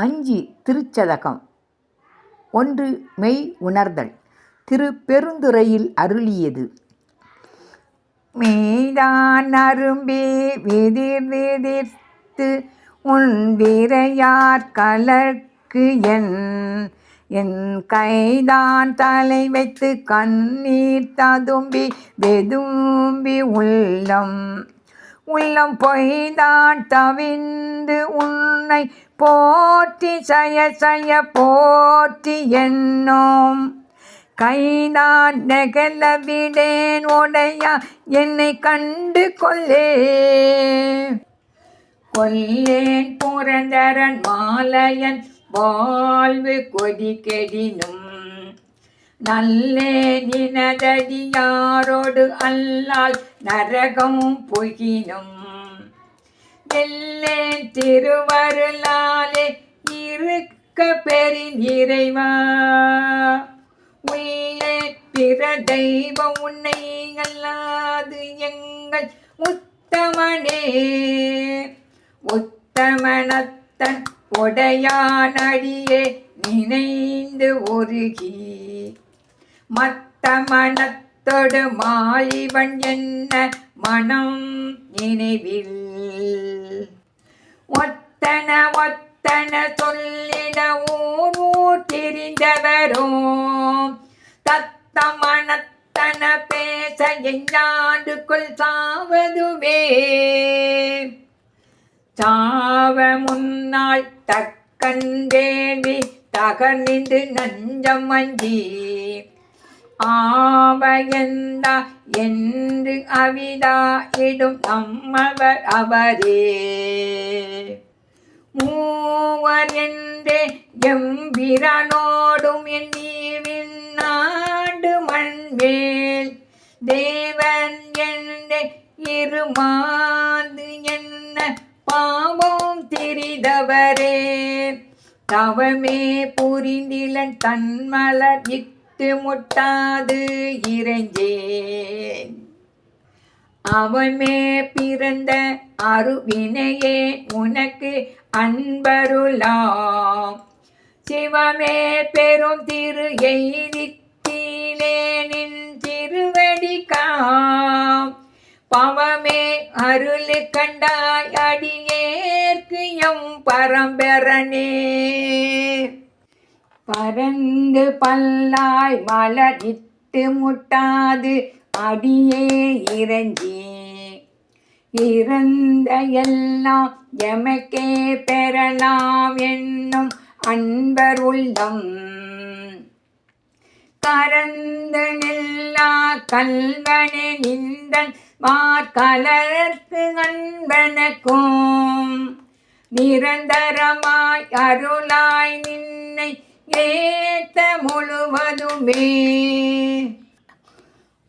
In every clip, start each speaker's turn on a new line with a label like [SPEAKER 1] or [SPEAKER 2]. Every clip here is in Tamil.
[SPEAKER 1] அஞ்சு திருச்சதகம் ஒன்று மெய் உணர்தல். திரு பெருந்துறையில் அருளியது. மெய்தான் அரும்பே விதிர் விதிர்த்து உன் விரையார் கலர்க்கு என் என் கைதான் தலை வைத்து கண்ணீர் ததும்பி வெதும்பி உள்ளம். உள்ளம் பொய்தான் தவிந்து உன்னை போற்றி சய சய போற்றி என்னோம். கைதான் நெகல விடேன் உடையா என்னை கண்டு கொல்லே கொல்லேன் புரந்தரன் மாலையன் வாழ்வு கொடி கெடினும் நல்லே நினதடியாரோடு அல்லால் நரகம் புகினும் எல்லே திருவருளாலே இருக்க பெரி நிறைவா உள்ளே பிற தெய்வம் உன்னை அல்லாது எங்கள் உத்தமனே. உத்தமனத்தன் உடையானடியே நினைந்து ஒருகி மத்த மனத்தொடு மாலிவன் என்ன மனம் நினைவில்? ஒத்தன ஒத்தன சொல்லிட ஊர் ஊர் தெரிந்தவரோ? தத்த மனத்தன பேச எஞ்சாண்டுக்குள் சாவதுவே சாவ முன்னாள் தகர் நின்று நஞ்சம் அஞ்சி ஆவயந்தா என்று அவிதா இடும் நம்மவர் அவரே. மூவர் என்றே எம்பிரனோடும் எண்ணீவின் நாடு மண்வேல் தேவன் என்றே இருமாது என்ன பாவம் திரிதவரே. தவமே புரிந்திலன் தன்மலர் இட்டு முட்டாது இறைஞ்சேன். அவமே பிறந்த அருவினையே உனக்கு அன்பருளாம். சிவமே பெரும் திரு எய்தித்தீலே நின் திருவடிக்காம் பவமே அருளு கண்டாய் அடியேற்கு எம் பரம்பரனே. பறந்து பல்லாய் மலரிட்டு முட்டாது அடியே இறங்கி இறந்த எல்லாம் எமக்கே பெறலாம் என்னும் அன்பர் உள்ளம். கரந்த நில்லா கல்வனே நின்றன் மார்கலர்க்கு அன்பனக்கும். நிரந்தரமாய் அருளாய் நின்னை ஏத்த முழுவதுமே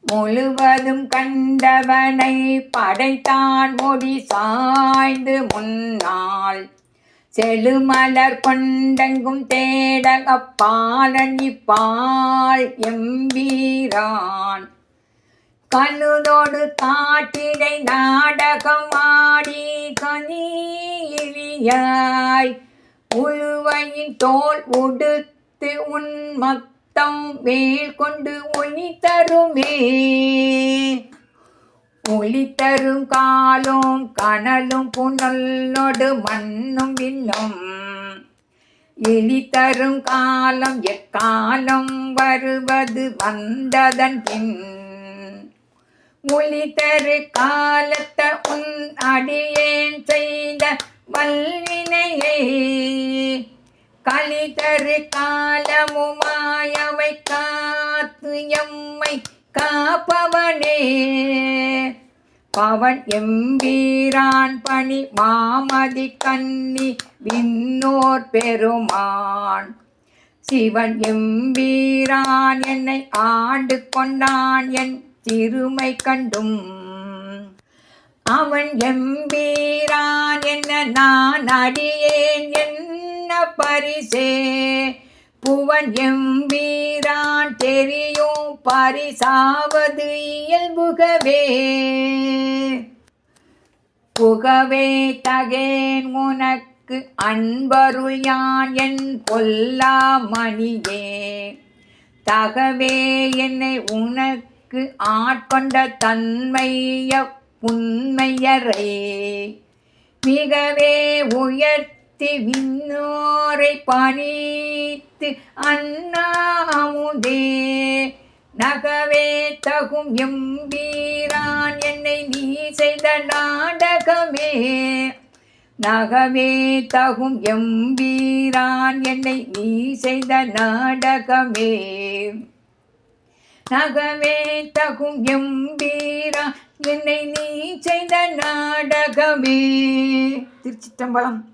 [SPEAKER 1] முழுவதும் கண்டவனை படைத்தான் மொழி சாய்ந்து முன்னாள். செழுமலர் கொண்டெங்கும் தேடகப்பாலன் இப்பால் எம்பீரான். கழுதோடு காட்டிடை நாடகமாடி கனியிலியாய் உழுவையின் தோல் உடுத்து உன் மத்தம் மேல் கொண்டு ஒளி தருமே. ஒளி தரும் காலும் கனலும் புனல்லோடு மண்ணும் விண்ணும். எலி தரும் காலம் எக்காலம் வருவது வந்ததன் பின். மொழி தரு காலத்த உன் அடியேன் செய்த வல்வினையே. கலிதரு காலமுமாயவை காத்து எம்மை காப்பவனே. பவன் எம்பீரான் பணி மாமதி கன்னி விண்ணோர் பெருமான். சிவன் எம்பீரான் என்னை ஆண்டு கொண்டான் என் திருமை கண்டும். அவன் எம்பீரான் என்ன நான் அடியேன் என் பரிசே. புவன் எம்பீரான் தெரியும் பரிசாவது இயல்புகவே. புகவே தகேன் உனக்கு அன்பருள் யான் என் பொல்லாமணியே தகவே என்னை உனக்கு ஆட்கொண்ட தன்மைய புன்மையரே. மிகவே உயர்த்த விண்ணோரை பணித்து அண்ணாமுதே. நகவே தகும் எம்பீரான் என்னை நீ செய்த நாடகமே. நகவே தகும் எம்பீரான் என்னை நீ செய்த நாடகமே. நகவே தகும் எம்பீரான் என்னை நீ செய்த நாடகமே. திருச்சிட்டம்பலம்